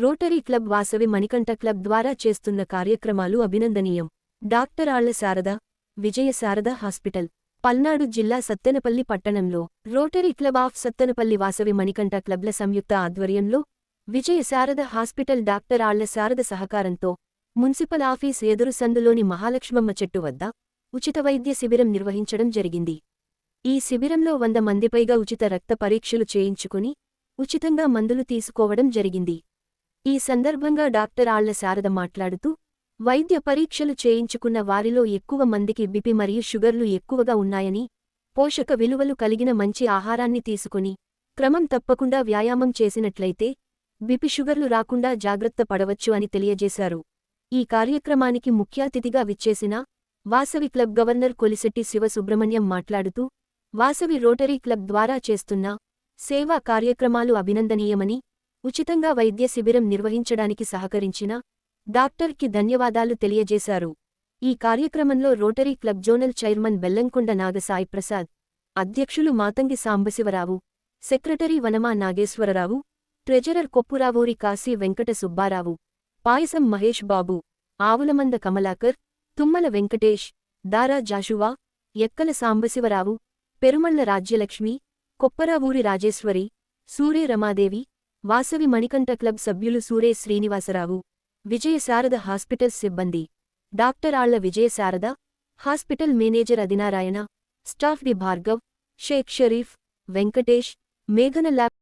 Rotary club Vasavi Manikanta club ద్వారా చేస్తున్న కార్యక్రమాలు అభినందనీయం. డాక్టర్ ఆళ్ళ శారద విజయ శారద హాస్పిటల్ పల్నాడు జిల్లా సత్తెనపల్లి పట్టణంలో. Rotary club of Sattenapalli Vasavi Manikanta క్లబ్ల సంయుక్త ఆధ్వర్యంలో విజయ శారద హాస్పిటల్ డాక్టర్ ఆళ్ళ శారద సహకారంతో మున్సిపల్ ఆఫీస్ ఎదురు సందులోని మహాలక్ష్మమ్మ చెట్టు వద్ద ఉచిత వైద్య శిబిరం నిర్వహించడం జరిగింది. ఈ శిబిరంలో వంద మందిపైగా ఉచిత రక్త పరీక్షలు చేయించుకుని ఉచితంగా మందులు తీసుకోవడం జరిగింది. ఈ సందర్భంగా డాక్టర్ ఆళ్ళ శారద మాట్లాడుతూ వైద్య పరీక్షలు చేయించుకున్న వారిలో ఎక్కువ మందికి బిపి మరియు షుగర్లు ఎక్కువగా ఉన్నాయని పోషక విలువలు కలిగిన మంచి ఆహారాన్ని తీసుకుని క్రమం తప్పకుండా వ్యాయామం చేసినట్లయితే బిపి షుగర్లు రాకుండా జాగ్రత్త పడవచ్చు అని తెలియజేశారు. ఈ కార్యక్రమానికి ముఖ్యాతిథిగా విచ్చేసిన వాసవి క్లబ్ గవర్నర్ కొలిశెట్టి శివసుబ్రహ్మణ్యం మాట్లాడుతూ వాసవి రోటరీ క్లబ్ ద్వారా చేస్తున్న సేవా కార్యక్రమాలు అభినందనీయమని ఉచితంగా వైద్య శిబిరం నిర్వహించడానికి సహకరించిన డాక్టర్కి ధన్యవాదాలు తెలియజేశారు. ఈ కార్యక్రమంలో rotary club zonal chairman Bellamkonda Nagasai Prasad అధ్యక్షులు Matangi Sambasivarao secretary Vanama Nageswararao treasurer Koppuravuri Kasi Venkata Subbarao Payasam Mahesh Babu Avulamanda Kamalakar Tummala Venkatesh Dara Joshua Ekkala Sambasivarao Perumalla Rajyalakshmi Kopparavuri Rajeswari Sure Ramadevi Vasavi Manikanta club సభ్యులు Sure Srinivasarao విజయశారద hospital సిబ్బంది doctor Alla Vijayasharada hospital manager Adinarayana staff D Bhargav Shaik Sharif Venkatesh మేఘన lab